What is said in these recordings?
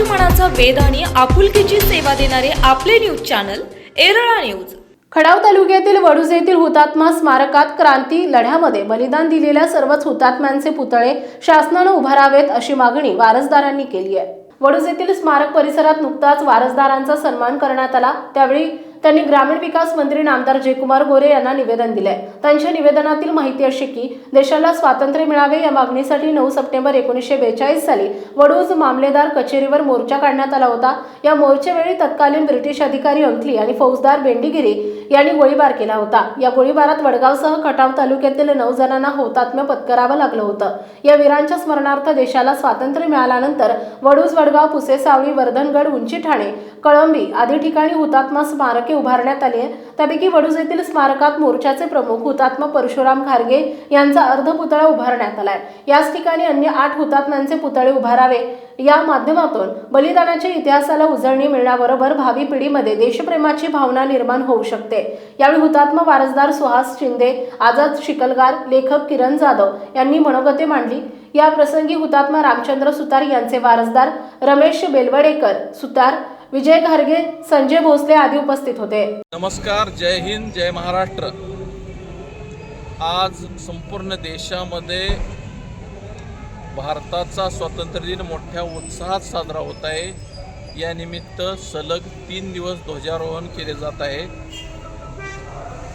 मनाचा वेद आणि आपुलकीची सेवा देणारे आपले news channel Yerala news. Khatav तालुक्यातील वडूज येथील हुतात्मा स्मारकात क्रांती लढ्यामध्ये बलिदान दिलेल्या सर्वच हुतात्म्यांचे पुतळे शासनानं उभारावेत अशी मागणी वारसदारांनी केली आहे. वडूज येथील स्मारक परिसरात नुकताच वारसदारांचा सन्मान करण्यात आला. त्यावेळी त्यांनी ग्रामीण विकास मंत्री नामदार जयकुमार गोरे यांना निवेदन दिले त्यांच्या निवेदनातील माहिती अशी की देशाला स्वातंत्र्य मिळावे या मागणीसाठी नऊ सप्टेंबर एकोणीसशे बेचाळीस साली वडूज मामलेदार कचेरीवर मोर्चा काढण्यात आला होता. या मोर्चेवेळी तत्कालीन ब्रिटिश अधिकारी अंकली आणि फौजदार बेंडीगिरी यांनी गोळीबार केला होता. या गोळीबारात वडगावसह खटाव तालुक्यातील नऊ जणांना हौतात्म्य पत्करावं लागलं होतं. या वीरांच्या स्मरणार्थ देशाला स्वातंत्र्य मिळाल्यानंतर वडूज वडगाव पुसेसावळी वर्धनगड उंची ठाणे कळंबी आदी ठिकाणी हुतात्मा स्मारके उभारण्यात आली. आहे त्यापैकी वडूज येथील स्मारकात मोर्चाचे प्रमुख हुतात्मा परशुराम खारगे यांचा अर्धपुतळा उभारण्यात आलाय. याच ठिकाणी अन्य आठ हुतात्म्यांचे पुतळे उभारावे. या माध्यमातून बलिदानाच्या इतिहासाला उजळणी मिळण्याबरोबर भावी पिढीमध्ये देशप्रेमाची भावना निर्माण होऊ शकते. यावेळी हुतात्मा वारसदार सुहास शिंदे आझाद शिकलगार लेखक किरण जाधव यांनी मनोगते मांडली. या प्रसंगी हुतात्मा रामचंद्र सुतार यांचे वारसदार रमेश बेलवडेकर सुतार विजय घारगे संजय भोसले आदी उपस्थित होते. नमस्कार जय हिंद जय महाराष्ट्र. आज संपूर्ण देशामध्ये भारताचा स्वातंत्र्य दिन मोठ्या उत्साहात साजरा होत आहे. या निमित्त सलग तीन दिवस ध्वजारोहण केले जात आहे.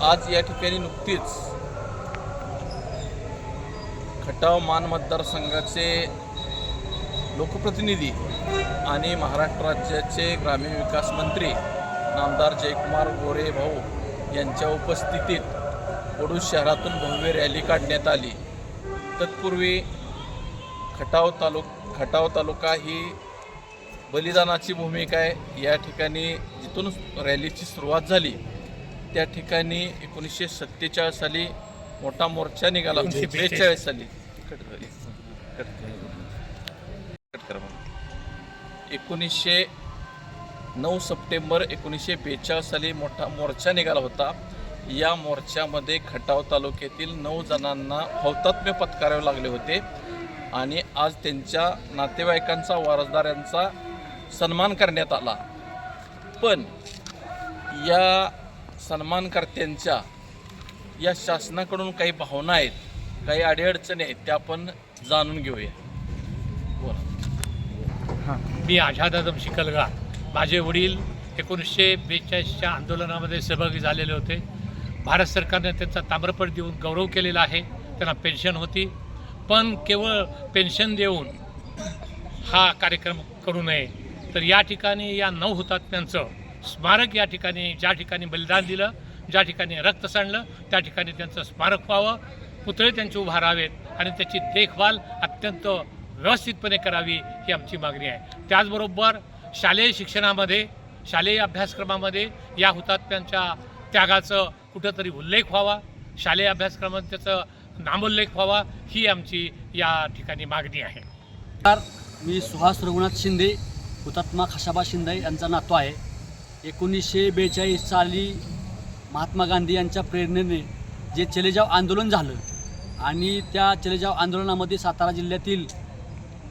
आज या ठिकाणी नुकतीच खटाव मान मतदारसंघाचे लोकप्रतिनिधी आणि महाराष्ट्र राज्याचे ग्रामीण विकास मंत्री नामदार जयकुमार गोरे भाऊ यांच्या उपस्थितीत वडूज शहरातून भव्य रॅली काढण्यात आली. तत्पूर्वी खटाव तालुक खटाव तालुका ही बलिदानाची भूमिका आहे. या ठिकाणी जिथून रॅलीची सुरुवात झाली त्या ठिकाणी एकोणीसशे सत्तेचाळीस साली मोठा मोर्चा निघाला. बेचाळीस साली. एकोणीसशे नऊ सप्टेंबर एकोणीसशे बेचाळीस साली मोठा मोर्चा निघाला होता. या मोर्चामध्ये खटाव तालुक्यातील नऊ जणांना हौतात्म्य पत्कारावे लागले होते आणि आज त्यांच्या नातेवाईकांचा वारसदारांचा सन्मान करण्यात आला. पण या सन्मानकर्त्यांच्या या शासनाकडून काही भावना आहेत काही अडीअडचणी आहेत त्या आपण जाणून घेऊया. बोला. मी आझाद आदम शिकलगा माझे वडील एकोणीसशे बेचाळीसच्या आंदोलनामध्ये सहभागी झालेले होते. भारत सरकारने त्यांचा ताम्रपट देऊन गौरव केलेला आहे. त्यांना पेन्शन होती. पण केवळ पेन्शन देऊन हा कार्यक्रम करू नये. तर या ठिकाणी या नऊ हुतात्म्यांचं स्मारक या ठिकाणी ज्या ठिकाणी बलिदान दिलं ज्या ठिकाणी रक्त सांडलं त्या ठिकाणी त्यांचं स्मारक व्हावं. पुतळे त्यांचे उभारावेत आणि त्याची देखभाल अत्यंत व्यवस्थितपणे करावी ही आमची मागणी आहे. त्याचबरोबर शालेय शिक्षणामध्ये शालेय अभ्यासक्रमामध्ये या हुतात्म्यांच्या त्यागाचं कुठंतरी उल्लेख व्हावा. शालेय अभ्यासक्रमात त्याचं नामोल्लेख व्हावा ही आमची या ठिकाणी मागणी आहे. मी सुहास रघुनाथ शिंदे हुतात्मा खशाबा शिंदे यांचा नातू आहे. एकोणीसशे बेचाळीस साली महात्मा गांधी यांच्या प्रेरणेने जे चलेजाव आंदोलन झालं आणि त्या चलेजाव आंदोलनामध्ये सातारा जिल्ह्यातील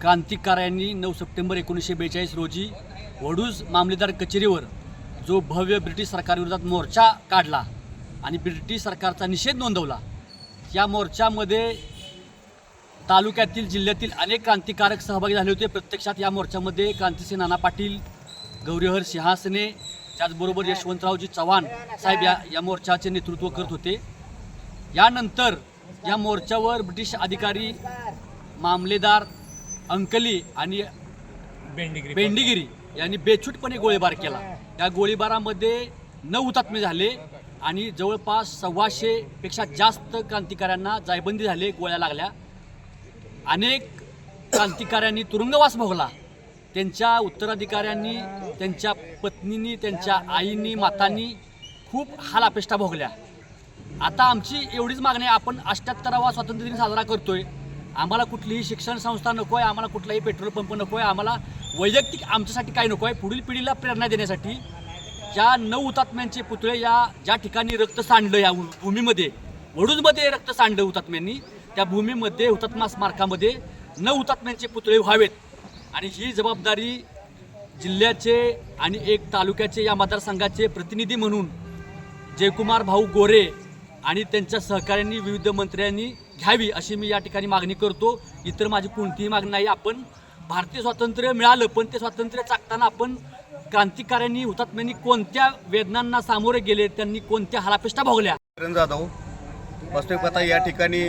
क्रांतिकाऱ्यांनी नऊ सप्टेंबर एकोणीसशे बेचाळीस रोजी वडूज मामलेदार कचेरीवर जो भव्य ब्रिटिश सरकारविरोधात मोर्चा काढला आणि ब्रिटिश सरकारचा निषेध नोंदवला या मोर्चामध्ये तालुक्यातील जिल्ह्यातील अनेक क्रांतिकारक सहभागी झाले होते. प्रत्यक्षात या मोर्चामध्ये क्रांतिसिंह नाना पाटील गौरीहर सिंहासने त्याचबरोबर यशवंतरावजी चव्हाण साहेब या या मोर्चाचे नेतृत्व करत होते. यानंतर या मोर्चावर ब्रिटिश अधिकारी मामलेदार अंकली आणि बेंडिगिरी बेंडीगिरी यांनी बेछूटपणे गोळीबार केला. या गोळीबारामध्ये नऊ हुतात्मे झाले आणि जवळपास सव्वाशेपेक्षा जास्त क्रांतिकाऱ्यांना जायबंदी झाले गोळ्या लागल्या. अनेक क्रांतिकाऱ्यांनी तुरुंगवास भोगला. त्यांच्या उत्तराधिकाऱ्यांनी त्यांच्या पत्नींनी त्यांच्या आईंनी मातांनी खूप हाल अपेष्टा भोगल्या. आता आमची एवढीच मागणी आहे आपण अष्ट्याहत्तरावा स्वातंत्र्य दिन साजरा करतोय. आम्हाला कुठलीही शिक्षण संस्था नको आहे आम्हाला कुठलाही पेट्रोल पंप नको आहे आम्हाला वैयक्तिक आमच्यासाठी काय नको आहे. पुढील पिढीला प्रेरणा देण्यासाठी ज्या नऊ हुतात्म्यांचे पुतळे या ज्या ठिकाणी रक्त सांडलं या भूमीमध्ये वडूजमध्ये रक्त सांडलं हुतात्म्यांनी त्या भूमीमध्ये हुतात्मा स्मारकामध्ये नऊ हुतात्म्यांचे पुतळे व्हावेत. आणि ही जबाबदारी जिल्ह्याचे आणि एक तालुक्याचे या मतदारसंघाचे प्रतिनिधी म्हणून जयकुमार भाऊ गोरे आणि त्यांच्या सहकाऱ्यांनी विविध मंत्र्यांनी घ्यावी अशी मी या ठिकाणी मागणी करतो. इतर माझी कोणतीही मागणी नाही. आपण भारतीय स्वातंत्र्य मिळालं पण ते स्वातंत्र्य चाकताना आपण क्रांतिकाऱ्यांनी हुतात्म्यांनी कोणत्या वेदनांना सामोरे गेले त्यांनी कोणत्या हलापेष्टा भोगल्या? किरण जाधव वास्तविक आता या ठिकाणी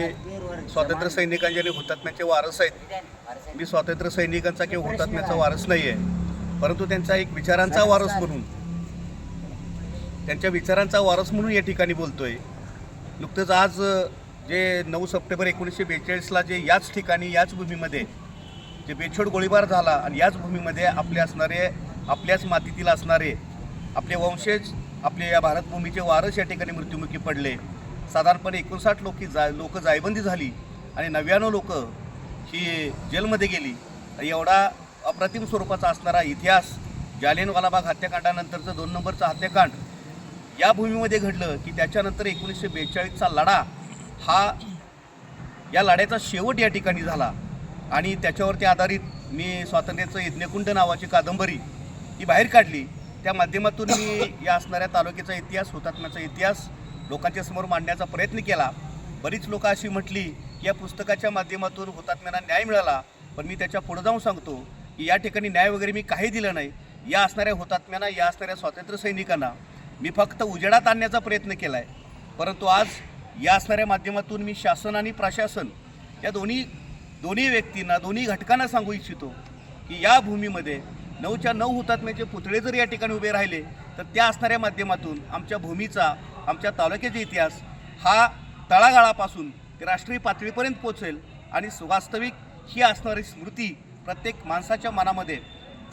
स्वातंत्र्य सैनिकांचे आणि हुतात्म्याचे वारस आहेत. मी स्वातंत्र्य सैनिकांचा किंवा हुतात्म्याचा वारस नाही आहे परंतु त्यांचा एक विचारांचा वारस म्हणून त्यांच्या विचारांचा वारस म्हणून या ठिकाणी बोलतोय. नुकतंच आज जे नऊ सप्टेंबर एकोणीसशे बेचाळीसला जे याच ठिकाणी याच भूमीमध्ये जे बेछोड गोळीबार झाला आणि याच भूमीमध्ये आपले असणारे आपल्याच मातीतील असणारे आपले वंशज आपले या भारतभूमीचे वारस या ठिकाणी मृत्युमुखी पडले. साधारणपणे एकोणसाठ लोक जा लोकं जायबंदी झाली आणि नव्याण्णव लोकं ही जेलमध्ये गेली. एवढा अप्रतिम स्वरूपाचा असणारा इतिहास जालियनवालाबाग हत्याकांडानंतरचं दोन नंबरचं हत्याकांड या भूमीमध्ये घडलं की त्याच्यानंतर एकोणीसशे बेचाळीसचा लढा हा या लढ्याचा शेवट या ठिकाणी झाला. आणि त्याच्यावरती आधारित मी स्वातंत्र्याचं यज्ञकुंड नावाची कादंबरी ही बाहेर काढली. त्या माध्यमातून मी या असणाऱ्या तालुक्याचा इतिहास हुतात्म्याचा इतिहास लोकांच्या समोर मांडण्याचा प्रयत्न केला. बरीच लोकं अशी म्हटली की या पुस्तकाच्या माध्यमातून हुतात्म्यांना न्याय मिळाला पण मी त्याच्या पुढं जाऊन सांगतो की या ठिकाणी न्याय वगैरे मी काही दिलं नाही. या असणाऱ्या हुतात्म्यांना या असणाऱ्या स्वातंत्र्य सैनिकांना मी फक्त उजेडात आणण्याचा प्रयत्न केला आहे परंतु आज या असणाऱ्या माध्यमातून मी शासन आणि प्रशासन या दोन्ही दोन्ही व्यक्तींना दोन्ही घटकांना सांगू इच्छितो की या भूमीमध्ये नऊच्या नऊ हुतात्म्याचे पुतळे जर या ठिकाणी उभे राहिले तर त्या असणाऱ्या माध्यमातून आमच्या भूमीचा आमच्या तालुक्याचा इतिहास हा तळागाळापासून ते राष्ट्रीय पातळीपर्यंत पोचेल आणि वास्तविक ही असणारी स्मृती प्रत्येक माणसाच्या मनामध्ये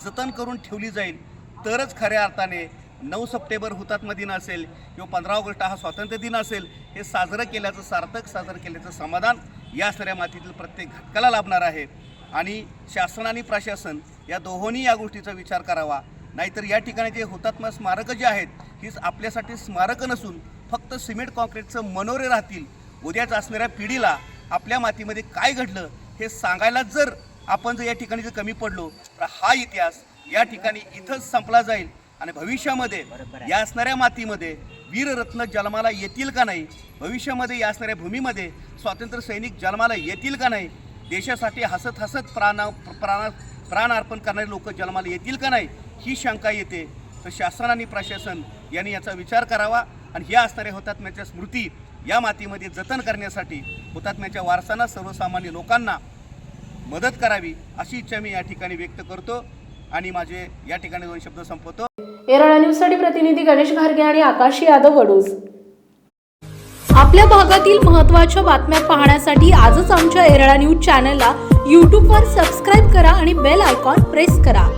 जतन करून ठेवली जाईल तरच खऱ्या अर्थाने नऊ सप्टेंबर हुतात्मा दिन असेल किंवा पंधरा ऑगस्ट हा स्वातंत्र्य दिन असेल हे साजरं केल्याचं सार्थक साजरं केल्याचं समाधान या सऱ्या मातीतील प्रत्येक घटकाला लाभणार आहे. आणि शासन आणि प्रशासन या दोहोंनी या गोष्टीचा विचार करावा. नाहीतर या ठिकाणी जे हुतात्मा स्मारकं जी आहेत हीच आपल्यासाठी स्मारकं नसून फक्त सिमेंट कॉन्क्रीटचं मनोरे राहतील. उद्याच असणाऱ्या पिढीला आपल्या मातीमध्ये काय घडलं हे सांगायला जर आपण जर या ठिकाणी जर कमी पडलो तर हा इतिहास या ठिकाणी इथंच संपला जाईल. आणि भविष्यामध्ये या असणाऱ्या मातीमध्ये वीररत्न जन्माला येतील का नाही? भविष्यामध्ये या असणाऱ्या भूमीमध्ये स्वातंत्र्य सैनिक जन्माला येतील का नाही? देशासाठी हसत हसत प्राण प्राण प्राण अर्पण करणारे लोक जन्माला येतील का नाही? ही शंका येते. तर शासन आणि प्रशासन यांनी याचा विचार करावा आणि ह्या असणाऱ्या हुतात्म्याच्या स्मृती या मातीमध्ये जतन करण्यासाठी हुतात्म्याच्या वारसांना सर्वसामान्य लोकांना मदत करावी अशी इच्छा मी या ठिकाणी व्यक्त करतो. आणि माझे या ठिकाणी दोन शब्द संपवतो. एरळा न्यूजसाठी प्रतिनिधी गणेश घारगे आणि आकाश यादव वडूज. आपल्या भागातील महत्त्वाच्या बातम्या पाहण्यासाठी आजच आमच्या एरळा न्यूज चॅनलला यूट्यूबवर सबस्क्राईब करा आणि बेल आयकॉन प्रेस करा.